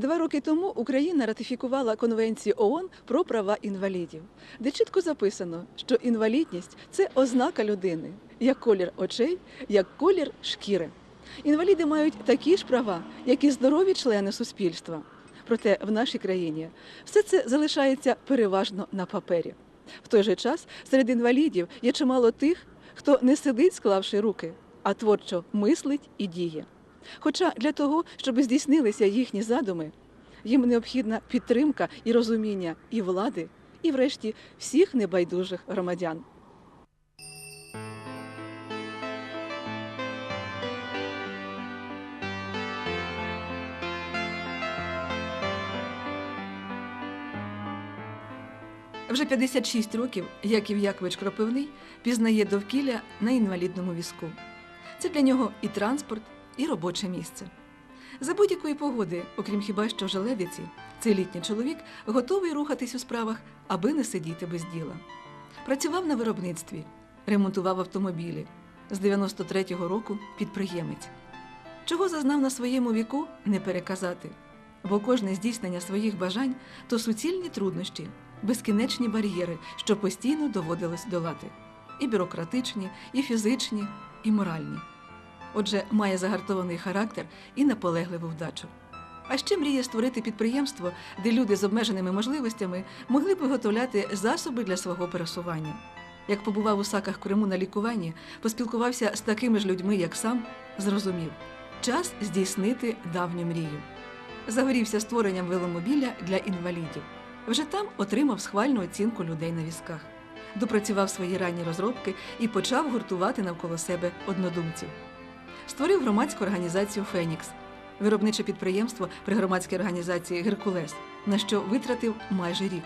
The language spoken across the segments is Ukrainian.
Два роки тому Україна ратифікувала Конвенцію ООН про права інвалідів, де чітко записано, що інвалідність це ознака людини, як колір очей, як колір шкіри. Інваліди мають такі ж права, як і здорові члени суспільства. Проте в нашій країні все це залишається переважно на папері. В той же час серед інвалідів є чимало тих, хто не сидить, склавши руки, а творчо мислить і діє. Хоча для того, щоб здійснилися їхні задуми, їм необхідна підтримка і розуміння і влади, і, врешті, всіх небайдужих громадян. Вже 56 років Яків Якович Кропивний пізнає довкілля на інвалідному візку. Це для нього і транспорт, і робоче місце. За будь-якої погоди, окрім хіба що желедиці, цей літній чоловік готовий рухатись у справах, аби не сидіти без діла. Працював на виробництві, ремонтував автомобілі. З 93-го року підприємець. Чого зазнав на своєму віку, не переказати, бо кожне здійснення своїх бажань то суцільні труднощі, безкінечні бар'єри, що постійно доводилось долати і бюрократичні, і фізичні, і моральні. Отже, має загартований характер і наполегливу вдачу. А ще мріє створити підприємство, де люди з обмеженими можливостями могли б виготовляти засоби для свого пересування. Як побував у саках Криму на лікуванні, поспілкувався з такими ж людьми, як сам, зрозумів час здійснити давню мрію. Загорівся створенням веломобіля для інвалідів. Вже там отримав схвальну оцінку людей на візках. Допрацював свої ранні розробки і почав гуртувати навколо себе однодумців. Створив громадську організацію Фенікс, виробниче підприємство при громадській організації Геркулес, на що витратив майже рік.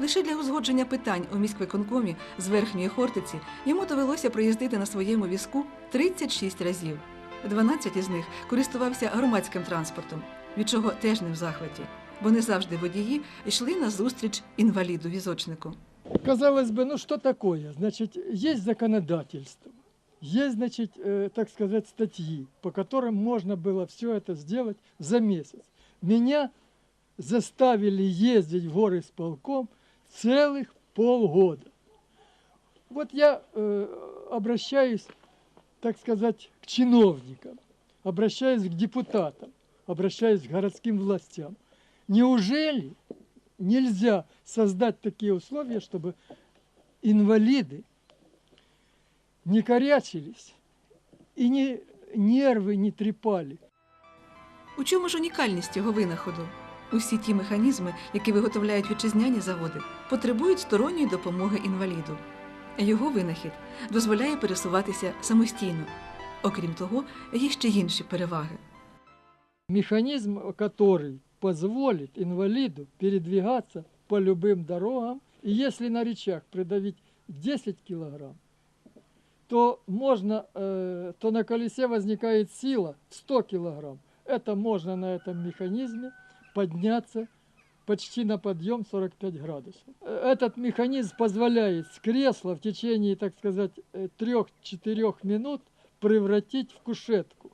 Лише для узгодження питань у міськвиконкомі з верхньої Хортиці йому довелося проїздити на своєму візку 36 разів. 12 із них користувався громадським транспортом, від чого теж не в захваті, бо не завжди водії йшли на зустріч інваліду-візочнику. Казалось бы, ну что такое? Значит, есть законодательство, есть, значит, э, так сказать, статьи, по которым можно было все это сделать за месяц. Меня заставили ездить в горы с полком целых полгода. Вот я э, обращаюсь, так сказать, к чиновникам, обращаюсь к депутатам, обращаюсь к городским властям. Неужели нельзя создать такие условия, чтобы инвалиды не корячились и не, нервы не трепали. У чому ж унікальність його винаходу? Усі ті механізми, які виготовляють вітчизняні заводи, потребують сторонньої допомоги інваліду. Його винахід дозволяє пересуватися самостійно. Окрім того, є ще інші переваги. Механизм, который позволит инвалиду передвигаться по любым дорогам, и если на речах придавить 10 килограмм, то можно, э, то на колесе возникает сила в 100 килограмм. Это можно на этом механизме подняться почти на подъем 45 градусов. Э, Этот механизм позволяет с кресла в течение, так сказать, 3-4 минут превратить в кушетку.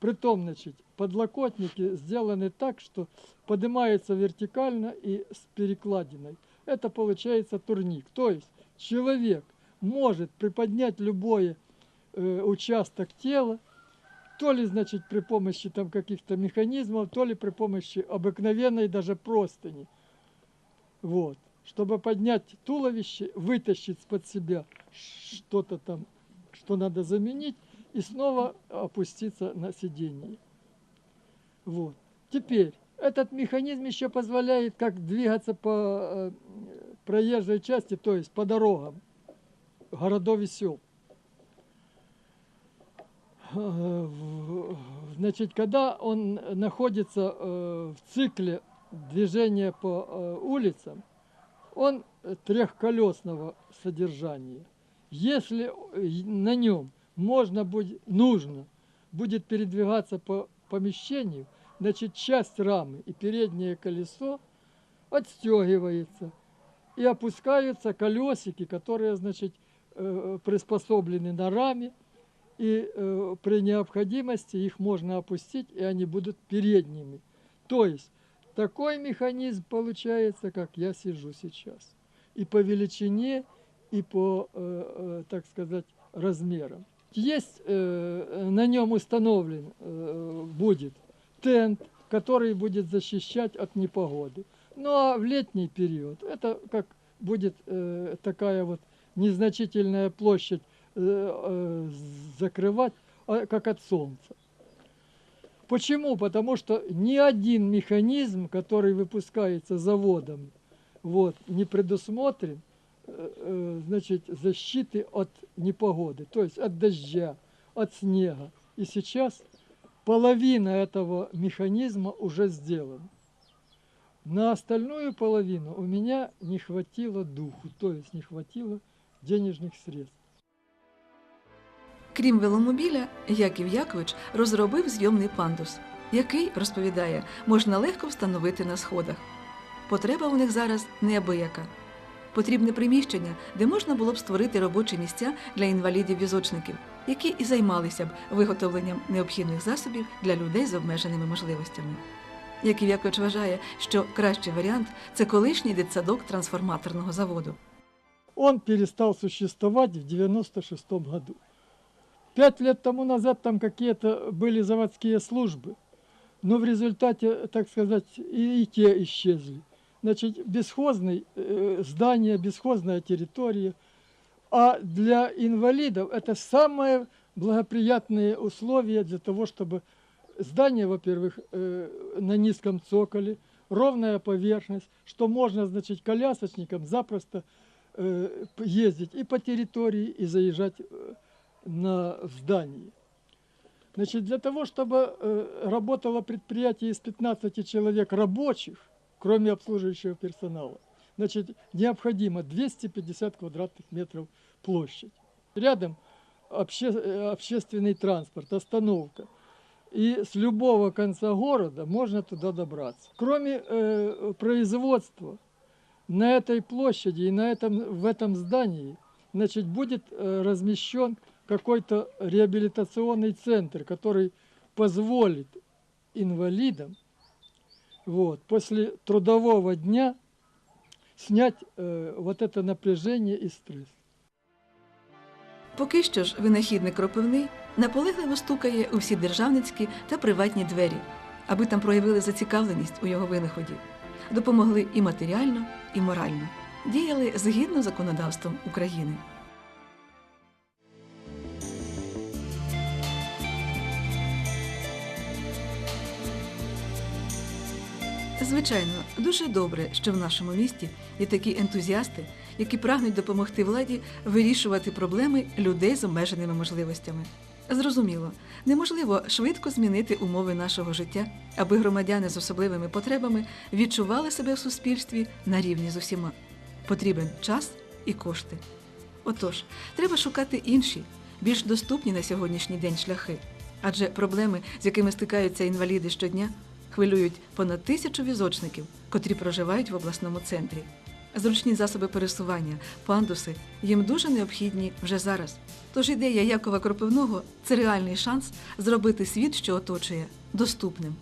Притом, значит, подлокотники сделаны так, что поднимаются вертикально и с перекладиной. Это получается турник. То есть человек может приподнять любой э, участок тела, то ли, значит, при помощи там каких-то механизмов, то ли при помощи обыкновенной даже простыни. Вот. Чтобы поднять туловище, вытащить под себя что-то там, что надо заменить, и снова опуститься на сиденье. Вот. Теперь, этот механизм еще позволяет как двигаться по э, проезжей части, то есть по дорогам городов и сел. В- Значит, когда он находится э, в цикле движения по э, улицам, он трехколесного содержания. Если э, на нем можно будет, нужно будет передвигаться по помещению, значит, часть рамы и переднее колесо отстегивается и опускаются колесики, которые, значит, приспособлены на раме, и э, при необходимости их можно опустить, и они будут передними. То есть такой механизм получается, как я сижу сейчас. И по величине, и по, э, э, так сказать, размерам. Есть э, на нем установлен э, будет тент, который будет защищать от непогоды. Ну а в летний период это как будет э, такая вот незначительная площадь э, э, закрывать, а, как от солнца. Почему? Потому что ни один механизм, который выпускается заводом, вот, не предусмотрен э, значит, защиты от непогоды, то есть от дождя, от снега. И сейчас половина этого механизма уже сделана. На остальную половину у меня не хватило духу, то есть не хватило денежных средств. Крім веломобіля, Яків Якович розробив зйомний пандус, який, розповідає, можна легко встановити на сходах. Потреба у них зараз неабияка. Потрібне приміщення, де можна було б створити робочі місця для інвалідів-візочників, які і займалися б виготовленням необхідних засобів для людей з обмеженими можливостями. Яків Якович вважає, що кращий варіант це колишній дитсадок трансформаторного заводу. Он перестал существовать в 96 году. Пять лет тому назад там какие-то были заводские службы, но в результате, так сказать, и, и те исчезли. Значит, бесхозное э, здание, бесхозная территория. А для инвалидов это самые благоприятные условия для того, чтобы здание, во-первых, э, на низком цоколе, ровная поверхность, что можно, значит, колясочникам запросто ездить и по территории, и заезжать э, на здание. Значит, для того, чтобы э, работало предприятие из 15 человек рабочих, кроме обслуживающего персонала, значит, необходимо 250 квадратных метров площадь. Рядом обще- э, общественный транспорт, остановка. И с любого конца города можно туда добраться. Кроме э, производства, на этой площади и на этом, в этом здании значит, будет э, размещен какой-то реабилитационный центр, который позволит инвалидам вот, после трудового дня снять э, вот это напряжение и стресс. Поки що ж винахідник кропивний наполегливо стукає у всі державницькі та приватні двері, аби там проявили зацікавленість у його винаході, допомогли і матеріально, і морально, діяли згідно законодавством України. Звичайно, дуже добре, що в нашому місті є такі ентузіасти, які прагнуть допомогти владі вирішувати проблеми людей з обмеженими можливостями. Зрозуміло, неможливо швидко змінити умови нашого життя, аби громадяни з особливими потребами відчували себе в суспільстві на рівні з усіма. Потрібен час і кошти. Отож, треба шукати інші, більш доступні на сьогоднішній день шляхи. Адже проблеми, з якими стикаються інваліди щодня, хвилюють понад тисячу візочників, котрі проживають в обласному центрі. Зручні засоби пересування, пандуси їм дуже необхідні вже зараз. Тож ідея Якова Кропивного це реальний шанс зробити світ, що оточує, доступним.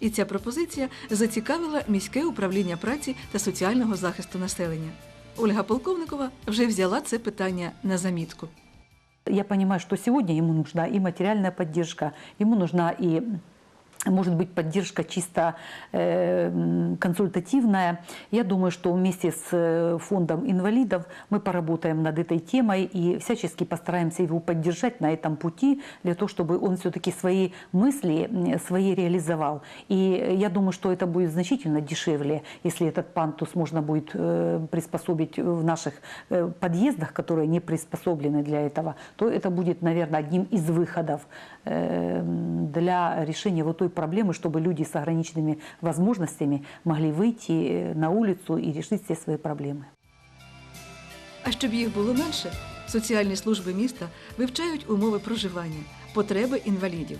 І ця пропозиція зацікавила міське управління праці та соціального захисту населення. Ольга Полковникова вже взяла це питання на замітку. Я понимаю, что сегодня ему нужна и материальная поддержка, ему нужна и может быть поддержка чисто э, консультативная. Я думаю, что вместе с э, фондом инвалидов мы поработаем над этой темой и всячески постараемся его поддержать на этом пути для того, чтобы он все-таки свои мысли свои реализовал. И я думаю, что это будет значительно дешевле, если этот пантус можно будет э, приспособить в наших подъездах, которые не приспособлены для этого, то это будет, наверное, одним из выходов для решения вот той проблемы, чтобы люди с ограниченными возможностями могли выйти э, на улицу и решить все свои проблемы. А щоб їх було менше, соціальні служби міста вивчають умови проживання, потреби інвалідів.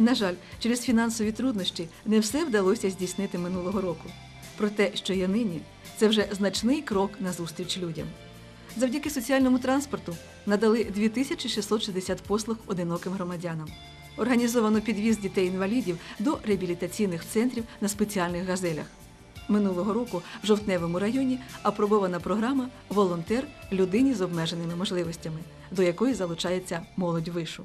На жаль, через фінансові труднощі не все вдалося здійснити минулого року. Проте, що є нині, це вже значний крок назустріч людям. Завдяки соціальному транспорту надали 2660 послуг одиноким громадянам. Організовано підвіз дітей-інвалідів до реабілітаційних центрів на спеціальних газелях. Минулого року в жовтневому районі апробована програма Волонтер людині з обмеженими можливостями, до якої залучається молодь вишу.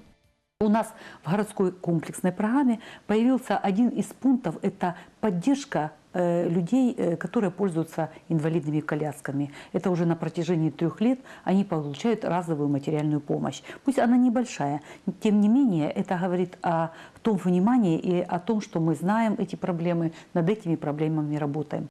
У нас в городской комплексной программе появился один из пунктов – это поддержка э, людей, э, которые пользуются инвалидными колясками. Это уже на протяжении трех лет они получают разовую материальную помощь. Пусть она небольшая, тем не менее это говорит о том внимании и о том, что мы знаем эти проблемы, над этими проблемами работаем.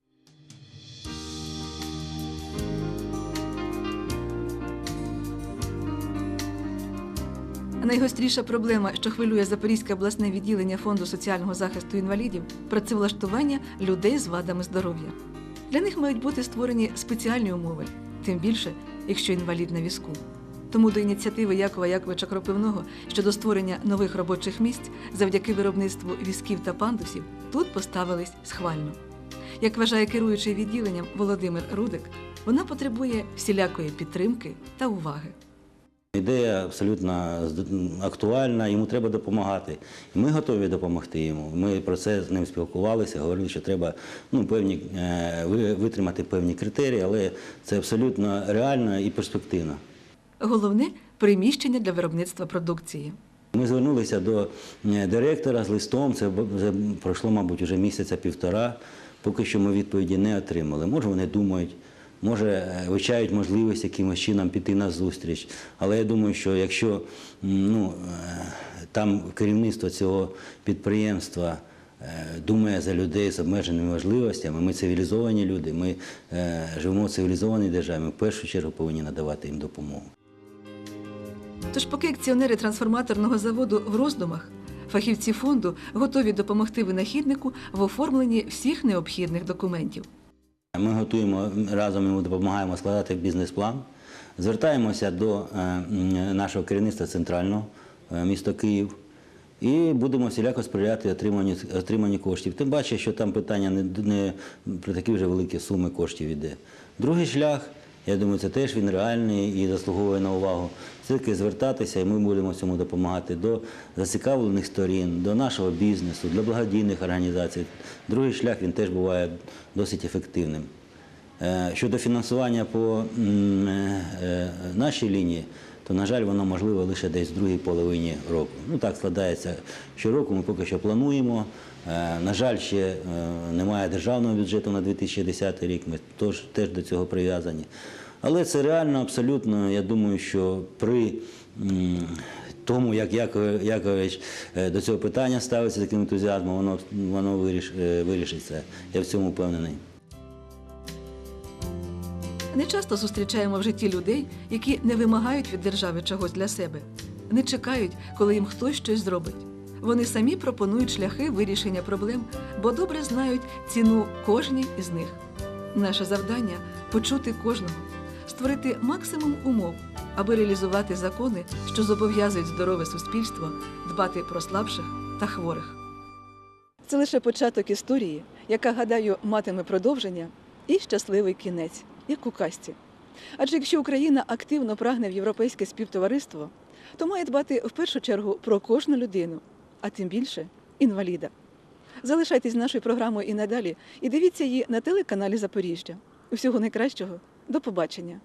Найгостріша проблема, що хвилює Запорізьке обласне відділення Фонду соціального захисту інвалідів працевлаштування людей з вадами здоров'я. Для них мають бути створені спеціальні умови, тим більше, якщо інвалід на візку. Тому до ініціативи Якова Яковича Кропивного щодо створення нових робочих місць завдяки виробництву візків та пандусів тут поставились схвально. Як вважає керуючий відділенням Володимир Рудик, вона потребує всілякої підтримки та уваги. Ідея абсолютно актуальна, йому треба допомагати. Ми готові допомогти йому. Ми про це з ним спілкувалися, говорили, що треба ну, певні, е, витримати певні критерії, але це абсолютно реально і перспективно. Головне приміщення для виробництва продукції. Ми звернулися до е, директора з листом, це пройшло, мабуть, вже місяця півтора. Поки що ми відповіді не отримали. Може, вони думають, може, е, вивчають можливість якимось чином піти на зустріч. Але я думаю, що якщо ну, е, там керівництво цього підприємства е, думає за людей з обмеженими можливостями, ми цивілізовані люди, ми живемо в цивілізованій державі, ми в першу чергу повинні надавати їм допомогу. Тож, поки акціонери трансформаторного заводу в роздумах, фахівці фонду готові допомогти винахіднику в оформленні всіх необхідних документів. Ми готуємо разом йому допомагаємо складати бізнес-план. Звертаємося до е, нашого керівництва центрального е, міста Київ і будемо всіляко сприяти отриманню, коштів. Тим паче, що там питання не, не про такі вже великі суми коштів іде. Другий шлях, я думаю, це теж він реальний і заслуговує на увагу. Таки звертатися, і ми будемо цьому допомагати до зацікавлених сторін, до нашого бізнесу, для благодійних організацій. Другий шлях він теж буває досить ефективним. Е, Щодо фінансування по е, е, нашій лінії, то, на жаль, воно можливо лише десь в другій половині року. Ну так складається щороку, ми поки що плануємо. На жаль, ще немає державного бюджету на 2010 рік, ми теж, теж до цього прив'язані. Але це реально абсолютно, я думаю, що при тому, як Якович до цього питання ставиться таким ентузіазмом, воно, воно виріш, вирішиться. Я в цьому впевнений. Не часто зустрічаємо в житті людей, які не вимагають від держави чогось для себе, не чекають, коли їм хтось щось зробить. Вони самі пропонують шляхи вирішення проблем, бо добре знають ціну кожній із них. Наше завдання почути кожного, створити максимум умов, аби реалізувати закони, що зобов'язують здорове суспільство дбати про слабших та хворих. Це лише початок історії, яка, гадаю, матиме продовження і щасливий кінець, як у касті. Адже якщо Україна активно прагне в європейське співтовариство, то має дбати в першу чергу про кожну людину, а тим більше інваліда. Залишайтесь з нашою програмою і надалі, і дивіться її на телеканалі Запоріжжя. Усього найкращого, до побачення!